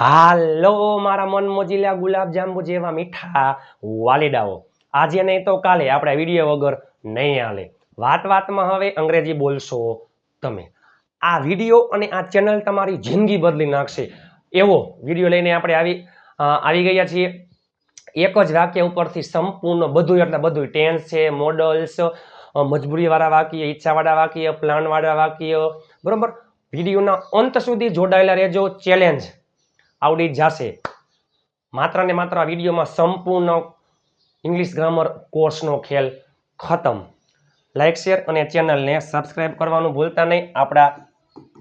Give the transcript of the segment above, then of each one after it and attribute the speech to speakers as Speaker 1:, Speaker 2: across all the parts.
Speaker 1: હાલો, મારા મન મોજીલા ગુલાબજાંબુ જેવા મીઠા વાલીડાઓ. આજે નહીં તો કાલે, આપણે વીડિયો વગર નહીં હાલે. વાત વાતમાં હવે અંગ્રેજી બોલશો તમે. આ વીડિયો અને આ ચેનલ તમારી જિંદગી બદલી નાખશે. એવો વીડિયો લઈને આપણે આવી આવી ગયા છીએ. એક જ વાક્ય ઉપરથી સંપૂર્ણ બધું, એટલે બધું ટેન્સ છે મોડલ્સ મજબૂરીવાળા વાક્ય, ઈચ્છાવાળા વાક્ય, પ્લાનવાળા વાક્ય. બરાબર? વિડીયોના અંત સુધી જોડાયેલા રહેજો. ચેલેન્જ આવડી જશે. માત્ર ને માત્ર આ વિડીયોમાં સંપૂર્ણ ઇંગ્લિશ ગ્રામર કોર્સનો ખેલ ખતમ. લાઇક શેર અને ચેનલને સબસ્ક્રાઈબ કરવાનું ભૂલતા નહીં. આપણા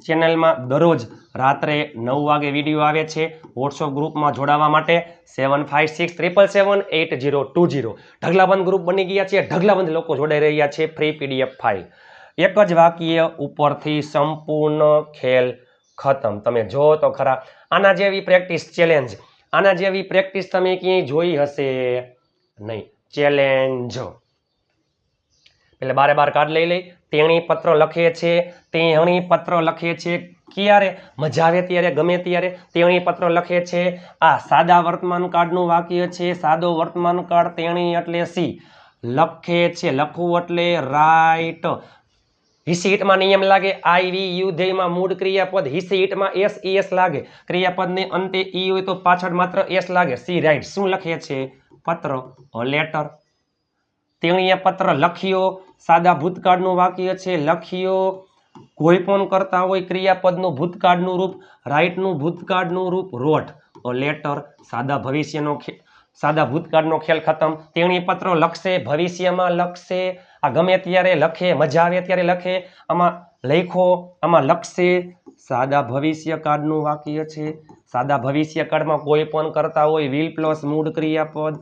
Speaker 1: ચેનલમાં દરરોજ રાત્રે નવ વાગે વીડિયો આવે છે. વોટ્સઅપ ગ્રુપમાં જોડાવા માટે seven five six triple seven eight zero two zero ઢગલાબંધ group બની ગયા છે. ઢગલાબંધ લોકો જોડાઈ રહ્યા છે. ફ્રી પીડીએફ ફાઇલ એક જ વાક્ય ઉપરથી સંપૂર્ણ ખેલ ખતમ. તમે જો તો ખરા. આના જેવી પ્રેક્ટિસ ચેલેન્જ આના જેવી પ્રેક્ટિસ તમે ક્યાંય જોઈ હશે? નહીં. ચેલેન્જ એટલે બારે બાર કાર્ડ લઈ લઈ. તેણી પત્ર લખે છે. તેણી પત્ર લખે છે ક્યારે? મજા આવે ત્યારે, ગમે ત્યારે. તેણી પત્ર લખે છે. આ સાદા વર્તમાન કાર્ડનું વાક્ય છે. સાદો વર્તમાન કાર્ડ તેણી એટલે સી. લખે છે. લખવું એટલે રાઈટ હિસીટમાં નિયમ લાગે આઈવી વી મૂળ ક્રિયાપદ હિસીટમાં એસ એસ લાગે. ક્રિયાપદને અંતે ઈ હોય તો પાછળ માત્ર એસ લાગે. She write. શું લખે છે? પત્ર લેટર. તેણીએ પત્ર લખ્યો. સાદા ભૂતકાળનું વાક્ય છે, લખ્યો. કોઈ પણ કરતા હોય ક્રિયાપદનું ભૂતકાળનું રૂપ, રાઈટનું ભૂતકાળનું રૂપ, રોટ લેટર. સાદા ભવિષ્યનો સાદા ભૂતકાળનો ખેલ ખતમ. તેણી પત્રો લખશે, ભવિષ્યમાં લખશે. આ ગમે ત્યારે લખે, મજા આવે ત્યારે લખે. આમાં લખો, આમાં લખશે. સાદા ભવિષ્યકાળનું વાક્ય છે. સાદા ભવિષ્યકાળમાં કોઈ પણ કરતા હોય વિલ પ્લસ મૂળ ક્રિયાપદ.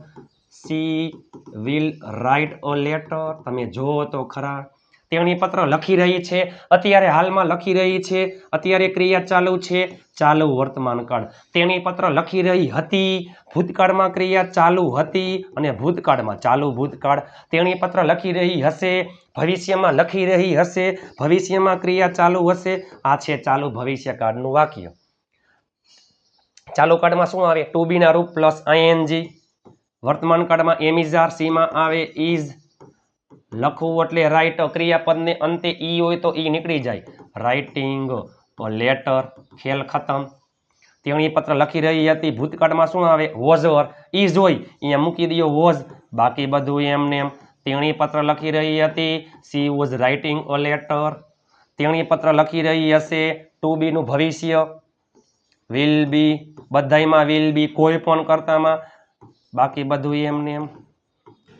Speaker 1: She will write a letter તમે જુઓ તો ખરા. તેણી પત્ર લખી રહી છે, અત્યારે હાલમાં લખી રહી છે, અત્યારે ક્રિયા ચાલુ છે, ચાલુ વર્તમાન કાળ. તેણી પત્ર લખી રહી હતી, ભૂતકાળમાં ક્રિયા ચાલુ હતી અને ભૂતકાળમાં ચાલુ ભૂતકાળ. તેણી પત્ર લખી રહી હશે, ભવિષ્યમાં લખી રહી હશે, ભવિષ્યમાં ક્રિયા ચાલુ હશે. આ છે ચાલુ ભવિષ્યકાળનું વાક્ય. ચાલુ કાળમાં શું આવે? ટુ બીના રૂપ પ્લસ આઈએનજી વર્તમાન કાળમાં એમિઝાર સીમાં આવે ઇઝ લખવું એટલે રાઇટ ક્રિયાપદને અંતે ઈ હોય તો ઈ નીકળી જાય. રાઇટિંગ લેટર ખેલ ખતમ. તેણી પત્ર લખી રહી હતી. ભૂતકાળમાં શું આવે? વોઝવર. ઈ જોઈ અહીંયા મૂકી દો વોઝ. બાકી બધું એમને એમ. તેણી પત્ર લખી રહી હતી. She was writing a letter તેણી પત્ર લખી રહી હશે. ટુ બીનું ભવિષ્ય. વિલ બી બધાયમાં વિલ બી કોઈ પણ કરતામાં. બાકી બધું એમને એમ.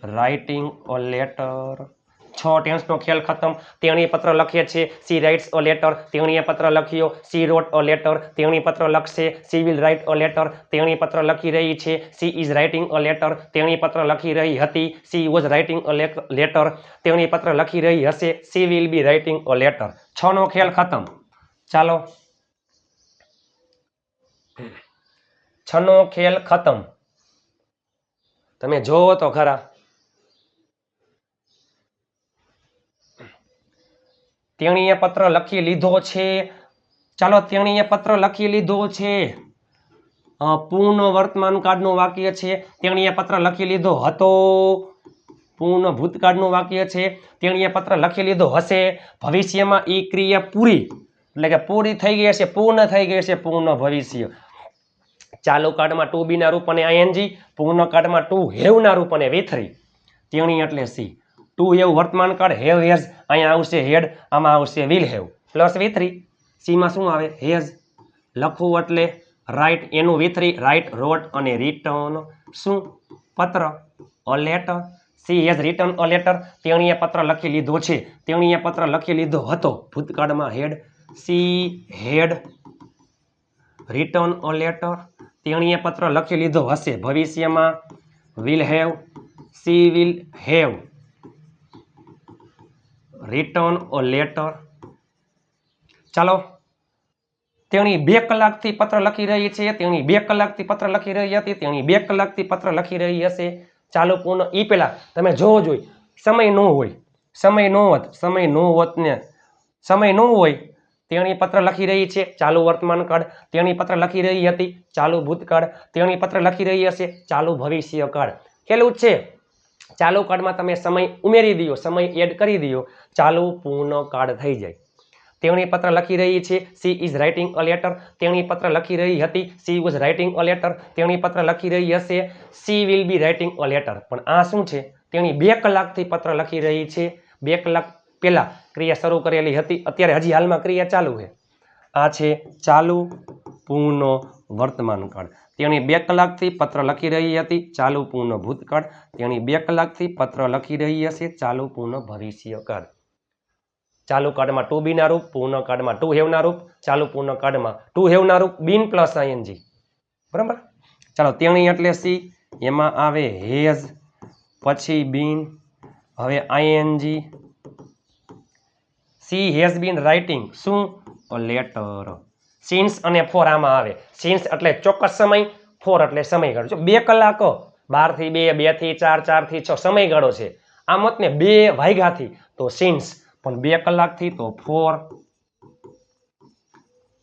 Speaker 1: રાઇટિંગ અ લેટર છ ટેન્સનો ખેલ ખતમ. તેણીએ પત્ર લખીએ છે સી રાઇટ્સ અ લેટર તેણીએ પત્ર લખ્યો. સી રોટ અ લેટર તેણી પત્ર લખશે. She will write a letter તેણી પત્ર લખી રહી છે. She is writing a letter તેણી પત્ર લખી રહી હતી. She was writing a letter તેણી પત્ર લખી રહી હશે. She will be writing a letter છનો ખેલ ખતમ. ચાલો. છનો ખેલ ખતમ. તમે જોવો તો ખરા. તેણીએ પત્ર લખી લીધો છે. ચાલો તેણીએ પત્ર લખી લીધો છે. પૂર્ણ વર્તમાન કાળનું વાક્ય છે. તેણીએ પત્ર લખી લીધો હતો. પૂર્ણ ભૂતકાળનું વાક્ય છે. તેણીએ પત્ર લખી લીધો હશે. ભવિષ્યમાં એ ક્રિયા પૂરી, એટલે કે પૂરી થઈ ગઈ હશે, પૂર્ણ થઈ ગઈ હશે, પૂર્ણ ભવિષ્ય. ચાલુ કાર્ડમાં ટુ બીના રૂપ અને આઈએનજી પૂર્ણ કાર્ડમાં ટુ હેવના રૂપ અને વેથરી. તેણી એટલે સી. ટુ હેવ વર્તમાન કાર્ડ હેવ હેઝ, અહીંયા આવશે હેડ, આમાં આવશે will have. Plus V three સીમાં શું આવે? હેઝ લખવું એટલે રાઇટ એનું વી થ્રી રાઇટ રોટ અને રિટર્ન શું? પત્ર. A letter she has written a letter તેણીએ પત્ર લખી લીધો છે. તેણીએ પત્ર લખી લીધો હતો. ભૂતકાળમાં had. She had written a letter તેણીએ પત્ર લખી લીધો હશે. ભવિષ્યમાં will have. She will have written a letter ચાલો, તેણી બે કલાકથી પત્ર લખી રહી છે, તેણી બે કલાકથી પત્ર લખી રહી હતી, તેણી બે કલાકથી પત્ર લખી રહી હશે. ચાલો પૂર્ણ એ પહેલાં તમે જોવો જોઈએ સમય ન હોય, સમય ન હોત, સમય ન હોત ને, સમય ન હોય, તેણી પત્ર લખી રહી છે, ચાલુ વર્તમાન કાળ, તેણી પત્ર લખી રહી હતી, ચાલુ ભૂતકાળ, તેણી પત્ર લખી રહી હશે, ચાલુ ભવિષ્ય કાળ. કેલું જ છે. ચાલુ કાર્ડમાં તમે સમય ઉમેરી દો સમય એડ કરી દો ચાલુ પૂર્ણ કાર્ડ થઈ જાય. તેણી પત્ર લખી રહી છે she is writing a letter તેણી પત્ર લખી રહી હતી she was writing a letter તેણી પત્ર લખી રહી હશે she will be writing a letter પણ આ શું છે? તેણી બે કલાકથી પત્ર લખી રહી છે. બે કલાક પહેલા ક્રિયા શરૂ કરેલી હતી, અત્યારે હજી હાલમાં ક્રિયા ચાલુ છે. આ છે ચાલુ પૂર્ણ વર્તમાન કાળ તેણી બે કલાકથી પત્ર લખી રહી હતી, ચાલુ પૂર્ણ ભૂતકાળ તેણી બે કલાકથી પત્ર લખી રહી હશે, ચાલુ પૂર્ણ ભવિષ્ય કાળ ચાલુ કાર્ડમાં ટુ બીના રૂપ, પૂર્ણ કાર્ડમાં ટુ હેવના રૂપ, ચાલુ પૂર્ણ કાર્ડમાં ટુ હેવના રૂપ, બિન પ્લસ આઈએનજી. બરાબર? ચાલો, તેણી એટલે સી, એમાં આવે હેઝ, પછી બિન, હવે ING. She, has been writing, શું? લેટર. સિન્સ અને ફોર આમાં આવે. સિન્સ એટલે ચોક્કસ સમય ફોર એટલે સમયગાળો. જો બે કલાક, બારથી બે, બેથી ચાર, ચારથી છ સમયગાળો છે. આ મતને બે વાગ્યાથી તો સિન્સ પણ બે કલાકથી, તો ફોર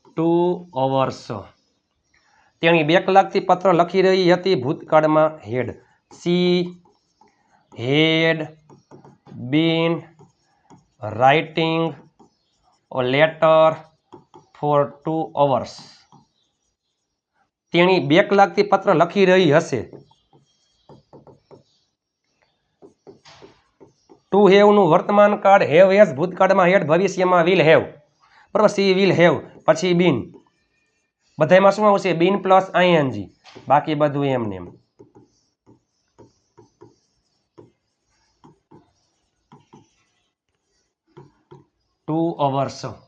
Speaker 1: ટુ અવર્સ તેણી બે કલાકથી પત્ર લખી રહી હતી ભૂતકાળમાં had. She had been writing a letter two hours. તેણી બે કલાકથી પત્ર લખી રહી હશે. ટુ હેવનું વર્તમાન કાળ હેવ એસ ભૂતકાળમાં હેડ ભવિષ્યમાં વિલ હેવ બરાબર સી વિલ હેવ પછી બિન. બધામાં શું આવશે? બિન પ્લસ આઈએનજી બાકી બધું એમને એમ. ટુ અવર્સ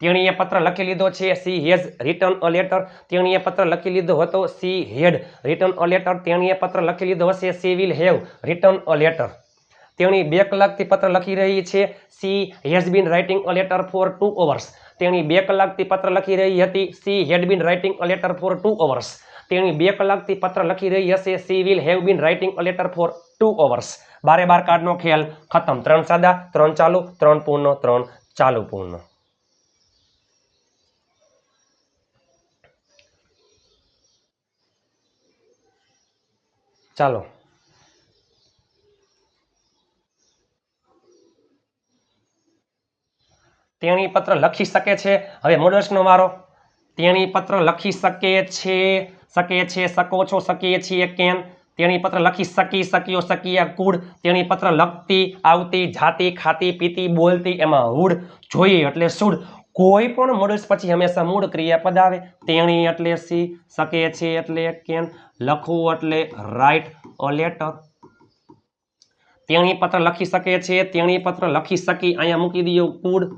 Speaker 1: તેણીએ પત્ર લખી લીધો છે she has written a letter તેણીએ પત્ર લખી લીધો હતો she had written a letter તેણીએ પત્ર લખી લીધો હશે she will have written a letter તેણી બે કલાકથી પત્ર લખી રહી છે she has been writing a letter for two hours તેણી બે કલાકથી પત્ર લખી રહી હતી she had been writing a letter for two hours તેણી બે કલાકથી પત્ર લખી રહી હશે she will have been writing a letter for two hours બારે બાર કાર્ડનો ખેલ ખતમ. ત્રણ સાદા, ત્રણ ચાલુ, ત્રણ પૂર્ણ, ત્રણ ચાલુ પૂર્ણ. ચાલો. તેણી પત્ર લખી શકે છે. હવે મોડર્સનો વારો. તેણી પત્ર લખી શકે છે શકે છે, શકો છો, શકીએ છીએ કેમ? તેણી પત્ર લખી શકી, શક્યો, શકીએ કુડ તેણી પત્ર લખતી, આવતી, જાતી, ખાતી, પીતી, બોલતી એમાં હુડ જોઈએ એટલે સુડ કોઈ પણ મોડલ્સ પછી હંમેશા મૂળ ક્રિયાપદ આવે. તેણી એટલે સી, શકે છે એટલે કેન, લખવું એટલે રાઇટ અ લેટર. તેણી પત્ર લખી શકે છે, તેણી પત્ર લખી શકી, અહીંયા મૂકી દઈએ કુડ.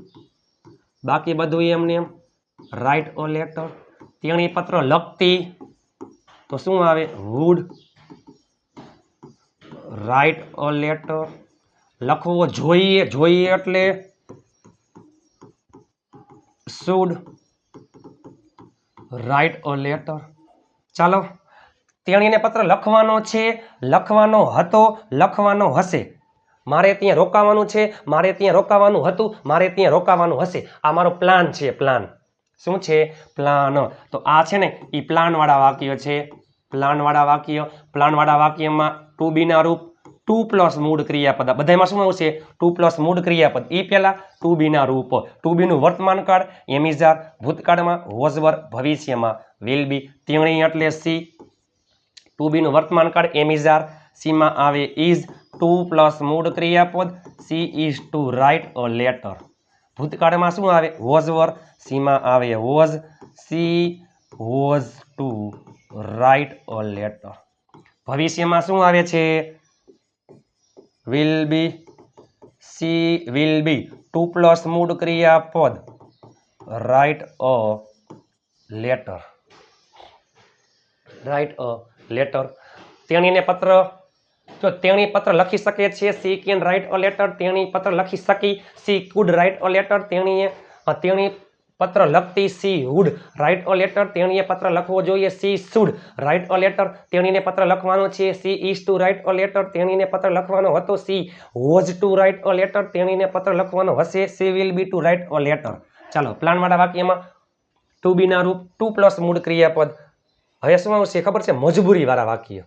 Speaker 1: બાકી બધું એમને એમ રાઇટ અ લેટર. તેણી પત્ર લખતી, તો શું આવે? વુડ. Write a letter. લખવો જોઈએ જોઈએ એટલે શુડ રાઇટ અ લેટર ચાલો, તેણીને પત્ર લખવાનો છે, લખવાનો હતો, લખવાનો હશે. મારે ત્યાં રોકાવાનું છે, મારે ત્યાં રોકાવાનું હતું, મારે ત્યાં રોકાવાનું હશે. આ મારો પ્લાન છે પ્લાન શું છે? પ્લાન તો આ છે ને એ પ્લાનવાળા વાક્ય છે. પ્લાનવાળા વાક્ય પ્લાનવાળા વાક્યમાં ટુ બીના રૂપ ટુ પ્લસ મૂળ ક્રિયાપદ. બધામાં શું આવશે ટુ પ્લસ મૂળ ક્રિયાપદ. એ પહેલા ટુ બીના રૂપ. ટુ બીનું વર્તમાન કાળ એમિઝાર ભૂતકાળમાં વોઝવર ભવિષ્યમાં. વિલ બી તેણી એટલે સી ટુ બીનું વર્તમાન કાળ એમિઝાર સીમાં આવે ઇઝ ટુ પ્લસ મૂળ ક્રિયાપદ she is to write a letter ભૂતકાળમાં શું આવે? વોઝવર સીમાં આવે was she was to write a letter ભવિષ્યમાં શું આવે છે? Will be she will be to plus મૂળ ક્રિયાપદ write a letter write a letter તેણીને પત્ર, જો તેણી પત્ર લખી શકે છે she can write a letter તેણી પત્ર લખી શકી. She could write a letter તેણીએ તેણી પત્ર લખતી she would write a letter તેણીએ પત્ર લખવો જોઈએ, she should. Write a letter તેણીને પત્ર લખવાનો છે, she is to write a letter તેણીને પત્ર લખવાનો હતો, she was to write a letter તેણીને પત્ર લખવાનો હશે, she will be to write a letter ચાલો પ્લાનવાળા વાક્યમાં ટુ બીના રૂપ, ટુ પ્લસ મૂળ ક્રિયાપદ. હવે શું આવશે ખબર છે? મજબૂરીવાળા વાક્ય.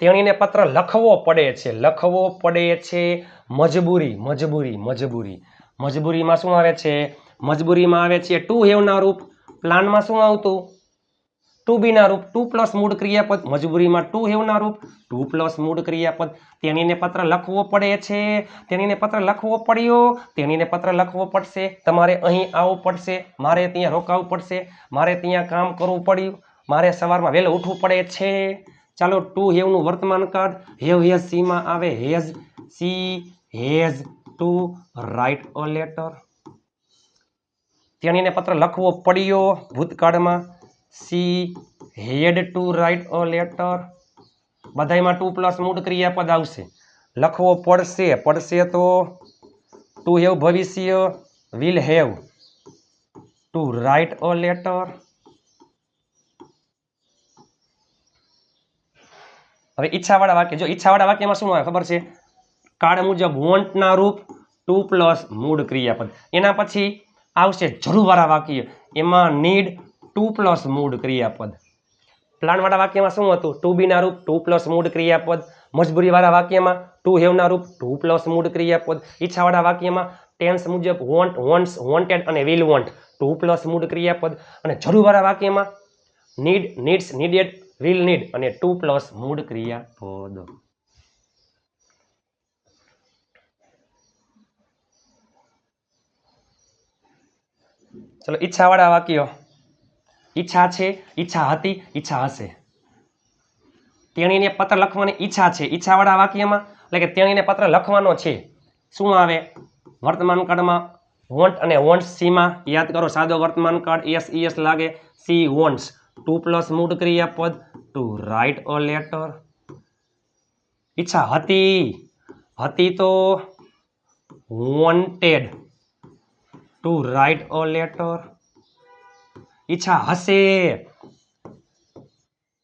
Speaker 1: તેણીને પત્ર લખવો પડે છે, લખવો પડે છે, મજબૂરી મજબૂરી મજબૂરી. મજબૂરીમાં શું આવે છે? મજબૂરીમાં આવે છે ટુ હેવના રૂપ. પ્લાનમાં શું આવતું? ટુ બીના રૂપ. ટુ પ્લસ મૂળ ક્રિયાપદ. મજબૂરીમાં ટુ હેવના રૂપ. ટુ પ્લસ મૂળ ક્રિયાપદ. તેણીને પત્ર લખવો પડે છે. તેણીને પત્ર લખવો પડ્યો. તેણીને પત્ર લખવો પડશે. તમારે અહીં આવવું પડશે. મારે ત્યાં રોકાવું પડશે. મારે ત્યાં કામ કરવું પડ્યું. મારે સવારમાં વહેલું ઉઠવું પડે છે. ચાલો ટુ હેવનું વર્તમાન કાળ હેવ હેઝ સીમાં આવે. Has she. Has to write a letter તેણીને પત્ર લખવો પડ્યો ભૂતકાળમાં. She had to write a letter બધાયમાં to plus મૂળ ક્રિયાપદ આવશે. લખવો પડશે. પડશે તો ટુ હેવ ભવિષ્ય will have to write a letter હવે ઈચ્છાવાળા વાક્ય. જો ઈચ્છાવાળા વાક્યમાં શું આવે? ખબર છે? કાળ મુજબ વોન્ટના રૂપ ટુ પ્લસ મૂળ ક્રિયાપદ. એના પછી આવશે જરૂરવાળા વાક્ય. એમાં નીડ ટુ પ્લસ મૂળ ક્રિયાપદ. પ્લાનવાળા વાક્યમાં શું હતું? ટુ બીના રૂપ ટુ પ્લસ મૂળ ક્રિયાપદ. મજબૂરીવાળા વાક્યમાં ટુ હેવના રૂપ ટુ પ્લસ મૂળ ક્રિયાપદ. ઈચ્છાવાળા વાક્યમાં ટેન્સ મુજબ વોન્ટ, વોન્ટ્સ, વોન્ટેડ અને વિલ વોન્ટ ટુ પ્લસ મૂળ ક્રિયાપદ. અને જરૂરવાળા વાક્યમાં need, needs, needed, will need અને ટુ પ્લસ મૂળ ક્રિયાપદ. ચલો, ઈચ્છાવાળા વાક્યો. ઈચ્છા છે, ઈચ્છા હતી, ઈચ્છા હશે. તેણીને પત્ર લખવાની ઈચ્છા છે. ઈચ્છાવાળા વાક્યમાં, એટલે કે તેણીને પત્ર લખવાનો છે. શું આવે? વર્તમાન કાળમાં વોન્ટ અને વોન્ટ્સ સીમાં, યાદ કરો, સાદો વર્તમાન કાળ એસ એસ લાગે. સી વોન્ટ્સ ટુ પ્લસ મૂળ ક્રિયાપદ. ટુ રાઇટ અ લેટર ઈચ્છા હતી. હતી તો wanted to write a letter ઈચ્છા હશે.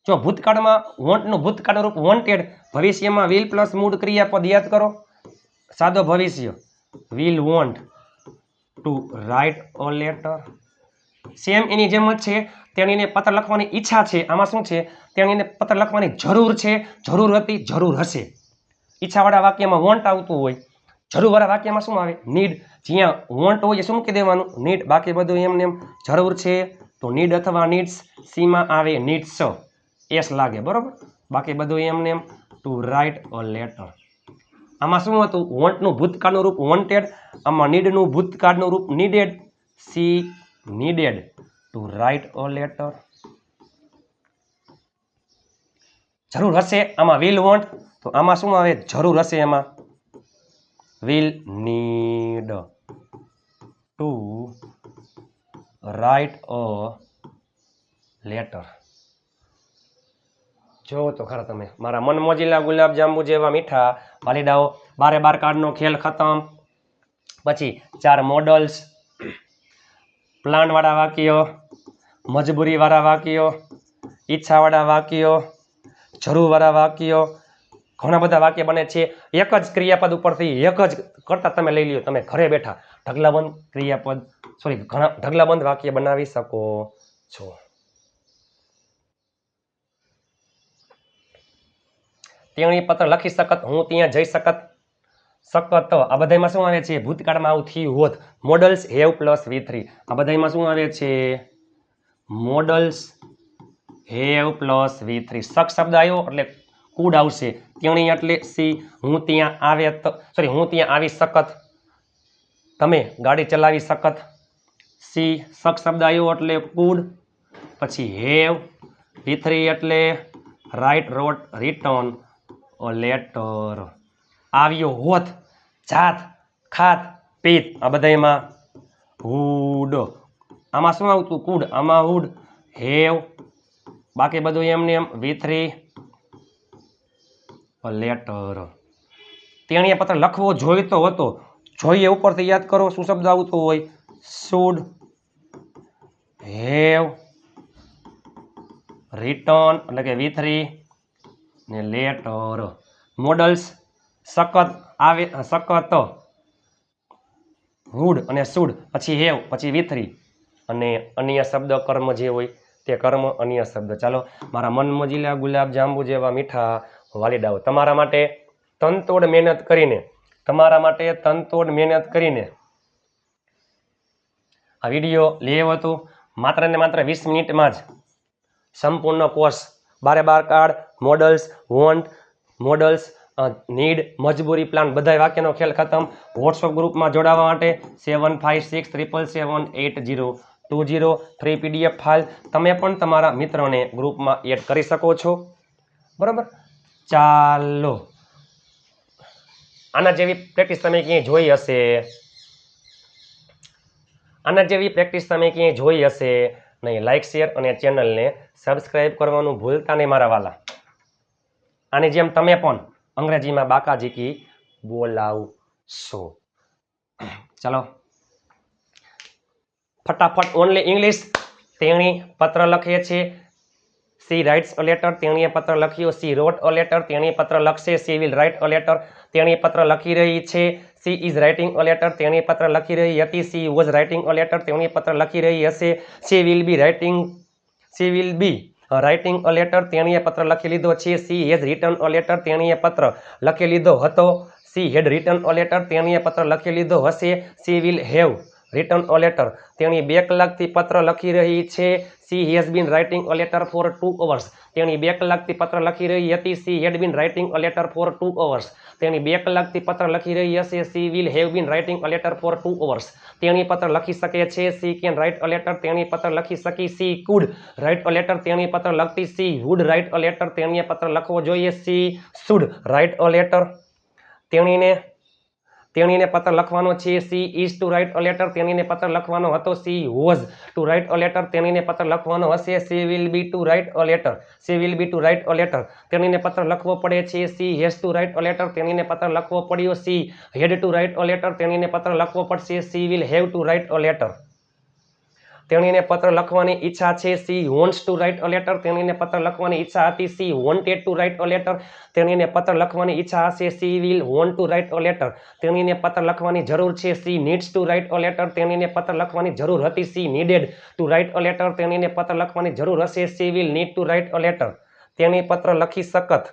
Speaker 1: જો ભૂતકાળમાં વોન્ટનું ભૂતકાળ રૂપ વોન્ટેડ ભવિષ્યમાં વિલ પ્લસ મૂળ ક્રિયાપદ યાદ કરો. સાદો ભવિષ્ય. Will want to write a letter same એની જેમ જ છે તેણીને પત્ર લખવાની ઈચ્છા છે. આમાં શું છે? તેણીને પત્ર લખવાની જરૂર છે. જરૂર હતી, જરૂર હશે. ઈચ્છાવાળા વાક્યમાં વોન્ટ આવતું હોય. જરૂરવાળા વાક્યમાં શું આવે? નીડ. જ્યાં વોન્ટ હોય એ શું મૂકી દેવાનું? નીડ. બાકી બધું એમને એમ જરૂર છે તો નીડ અથવા નીડ્સ સીમાં આવે નીડ્સ. એસ લાગે, બરાબર? બાકી બધું એમને એમ ટુ રાઇટ અ લેટર આમાં શું હતું? વોન્ટનું ભૂતકાળનું રૂપ વોન્ટેડ આમાં નીડનું ભૂતકાળનું રૂપ needed she needed to write a letter જરૂર હશે, આમાં વિલ વોન્ટ તો આમાં શું આવે? જરૂર હશે એમાં. Will need to write a letter જો તો ખરા તમે. મારા મન મોજીલા ગુલાબજાંબુ જેવા મીઠા વાલીડાઓ. બારે બાર કાર્ડનો ખેલ ખતમ. પછી ચાર મોડલ્સ પ્લાનવાળા વાક્યો. મજબૂરીવાળા વાક્યો. ઈચ્છાવાળા વાક્યો. જરૂરવાળા વાક્યો. ઘણા બધા વાક્ય બને છે. એક જ ક્રિયાપદ ઉપરથી એક જ કરતા તમે લઈ લ્યો, તમે ઘરે બેઠા ઢગલાબંધ ક્રિયાપદ સોરી ઘણા ઢગલાબંધ વાક્ય બનાવી શકો છો. તેણી પત્ર લખી શકત, હું ત્યાં જઈ શકત. શકત, આ બધામાં શું આવે છે? ભૂતકાળમાં આવું થયું હોત. Modals have plus V three આ બધામાં શું આવે છે? Modals have plus V three શક શબ્દ આવ્યો, એટલે કુડ આવશે. તેણી એટલે સી, હું ત્યાં આવે સોરી હું ત્યાં આવી શકત. તમે ગાડી ચલાવી શકત. સી, શક શબ્દ આવ્યો એટલે કુડ. પછી હેવ. વી એટલે રાઇટ રોટ રિટર્ન. લેટર. આવ્યો હોત. જાત, ખાત, પીત. આ બધામાં હુડ. આમાં શું આવતું? કુડ. આમાં હુડ. હેવ. બાકી બધું એમને એમ, વી થ્રી લેટર તેણીએ પત્ર લખવો જોઈતો હતો. જોઈએ ઉપરથી યાદ કરો શું શબ્દ આવતો હોય. શુડ હેવ રિટર્ન એટલે કે વી ને લેટર મોડલ્સ સખત આવે, સખત વુડ અને સુડ પછી હેવ પછી વિથરી અને અન્ય શબ્દ કર્મ જે હોય તે કર્મ અન્ય શબ્દ. ચાલો, મારા મન મજીલા ગુલાબ જાંબુ જેવા મીઠા વાલીડાઓ તમારા માટે તનતોડ મહેનત કરીને, તમારા માટે તનતોડ મહેનત કરીને આ વીડિયો લેવ હતું. માત્ર ને માત્ર વીસ મિનિટમાં જ સંપૂર્ણ કોર્સ. બારે બાર card modals want modals need મજબૂરી પ્લાન બધા વાક્યનો ખેલ ખતમ. વોટ્સઅપ ગ્રુપમાં જોડાવા માટે seven five six triple seven eight zero two zero three PDF file તમે પણ તમારા મિત્રોને ગ્રુપમાં એડ કરી શકો છો. બરાબર? ચાલો. આના જેવી પ્રેક્ટિસ તમે ક્યાંય જોઈ હશે? આના જેવી પ્રેક્ટિસ તમે ક્યાંય જોઈ હશે? નહીં લાઇક શેર અને ચેનલને સબસ્ક્રાઈબ કરવાનું ભૂલતા નહીં મારા વાલા. આની જેમ તમે પણ અંગ્રેજીમાં બાકાજીકી બોલાવશો. ચલો. ફટાફટ ઓનલી ઇંગ્લિશ તેણી પત્ર લખીએ છે સી રાઇટ્સ અ લેટર તેણીએ પત્ર લખ્યો. સી રોટ અ લેટર તેણી પત્ર લખશે. She will write a letter તેણી પત્ર લખી રહી છે. She is writing a letter તેણી પત્ર લખી રહી હતી. She was writing a letter તેણી પત્ર લખી રહી હશે. She will be writing, she will be writing a letter તેણીએ પત્ર લખી લીધો છે. She has written a letter તેણીએ પત્ર લખી લીધો હતો. She had written a letter તેણીએ પત્ર લખી લીધો હશે. She will have written a letter તેણી બે કલાકથી પત્ર લખી રહી છે. She has been writing a letter for two hours તેણી બે કલાકથી પત્ર લખી રહી હતી. She had been writing a letter for two hours તેણી બે કલાકથી પત્ર લખી રહી હશે. She will have been writing a letter for two hours તેણી પત્ર લખી શકે છે. She can write a letter તેણી પત્ર લખી શકી. She could write a letter તેણી પત્ર લખતી. She would write a letter તેણીએ પત્ર લખવો જોઈએ. She should write a letter તેણીને તેણીને પત્ર લખવાનો છે. She is to write a letter તેણીને પત્ર લખવાનો હતો. She was to write a letter તેણીને પત્ર લખવાનો હશે. She will be to write a letter she will be to write a letter તેણીને પત્ર લખવો પડે છે. She has to write a letter તેણીને પત્ર લખવો પડ્યો. She had to write a letter તેણીને પત્ર લખવો પડશે. She will have to write a letter તેણીને પત્ર લખવાની ઈચ્છા છે. She wants to write a letter તેણીને પત્ર લખવાની ઈચ્છા હતી. She wanted to write a letter તેણીને પત્ર લખવાની ઈચ્છા હશે. She will want to write a letter તેણીને પત્ર લખવાની જરૂર છે. She needs to write a letter તેણીને પત્ર લખવાની જરૂર હતી. She needed to write a letter તેણીને પત્ર લખવાની જરૂર હશે. She will need to write a letter તેણી પત્ર લખી શકત.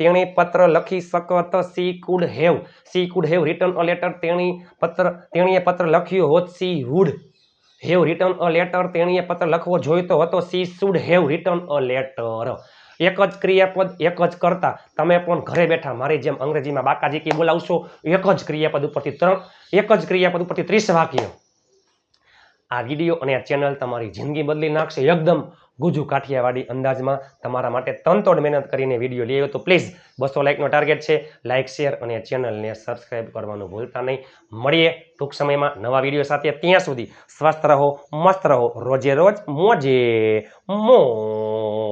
Speaker 1: તેણે પત્ર લખી શકત. She could have she could have written a letter તેણી પત્ર, તેણીએ પત્ર લખ્યું હોત. She would have written a letter તેણીએ પત્ર લખવો જોઈતો હતો. She should have written a letter એક જ ક્રિયાપદ, એક જ કરતા. તમે પણ ઘરે બેઠા મારી જેમ અંગ્રેજીમાં બાકાજીકી બોલાવશો. એક જ ક્રિયાપદ ઉપરથી ત્રણ, એક જ ક્રિયાપદ ઉપરથી ત્રીસ વાક્ય. આ વીડિયો અને આ ચેનલ તમારી જિંદગી બદલી નાખશે. એકદમ ગુજુ કાઠિયાવાડી અંદાજમાં તમારા માટે તનતોડ મહેનત કરીને વીડિયો લેવો તો પ્લીઝ બસો લાઇકનો ટાર્ગેટ છે. લાઇક, શેર અને ચેનલને સબસ્ક્રાઇબ કરવાનું ભૂલતા નહીં. મળીએ ટૂંક સમયમાં નવા વીડિયો સાથે. ત્યાં સુધી સ્વસ્થ રહો, મસ્ત રહો. રોજે રોજ મોજે મોજ.